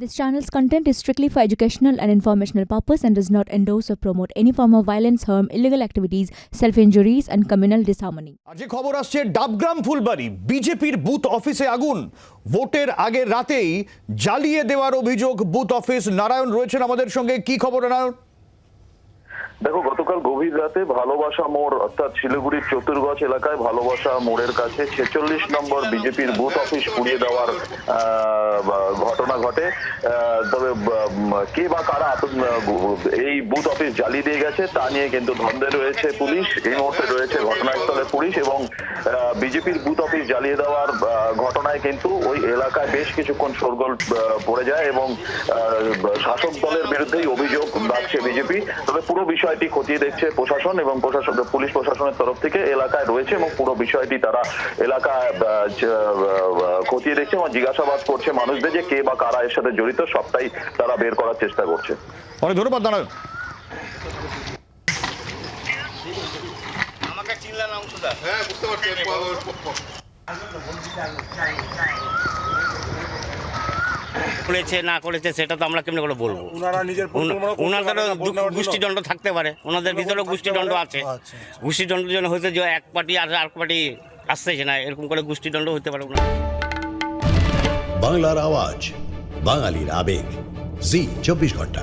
This channel's content is strictly for educational and informational purpose and does not endorse or promote any form of violence, harm, illegal activities, self-injuries and communal disharmony. আর যে খবর আসছে ডাবগ্রাম ফুলবাড়ি বিজেপির booth অফিসে আগুন ভোটের আগের রাতেই জ্বালিয়ে দেওয়ার অভিযোগ বুথ অফিস নারায়ণ রয়েছেন আমাদের সঙ্গে কি খবর নারায়ণ দেখো গতকাল গভীর রাতে ভালোবাসা মোড় অর্থাৎ শিলিগুড়ির চতুর্গছ এলাকায় ভালোবাসা মোড়ের কাছে ছেচল্লিশ নম্বর বিজেপির বুথ অফিস পুড়িয়ে দেওয়ার ঘটনা ঘটে। তবে কে বা কারা এই বুথ অফিস জ্বালিয়ে দিয়ে গেছে তা নিয়ে কিন্তু ধন্দে রয়েছে পুলিশ। এই মুহূর্তে রয়েছে ঘটনাস্থলে পুলিশ এবং বিজেপির বুথ অফিস জ্বালিয়ে দেওয়ার ঘটনায় কিন্তু ওই এলাকায় বেশ কিছুক্ষণ শোরগোল আহ, পড়ে যায় এবং শাসক দলের বিরুদ্ধেই অভিযোগ রাখছে বিজেপি। তবে পুরো বিষয়টি খতিয়ে দেখছে প্রশাসন এবং প্রশাসন পুলিশ প্রশাসনের তরফ থেকে এলাকায় রয়েছে এবং পুরো বিষয়টি তারা আহ, খতিয়ে দেখছে এবং জিজ্ঞাসাবাদ করছে মানুষদের যে কে বা কারা এর সাথে জড়িত সবটাই তারা বের করার চেষ্টা করছে। অনেক ধন্যবাদ নারায়ণ। আমাকে চিনলে অংশটা। হ্যাঁ বুঝতে পারছি করেছে না করেছে সেটা তো আমরা কেমনি করে বলব? ওনারা নিজের উন- ওনাদেরও গোষ্ঠীদণ্ড থাকতে পারে। ওনাদের ভিতরেও গোষ্ঠীদণ্ড আছে। আচ্ছা। গোষ্ঠীদণ্ডের জন্য হয়েছে যে এক পার্টি আর আর পার্টি আসতেছে না এরকম করে গোষ্ঠীদণ্ড হতে পারে ওনার বাংলার আওয়াজ বাঙালির আবেগ। জি চব্বিশ ঘণ্টা।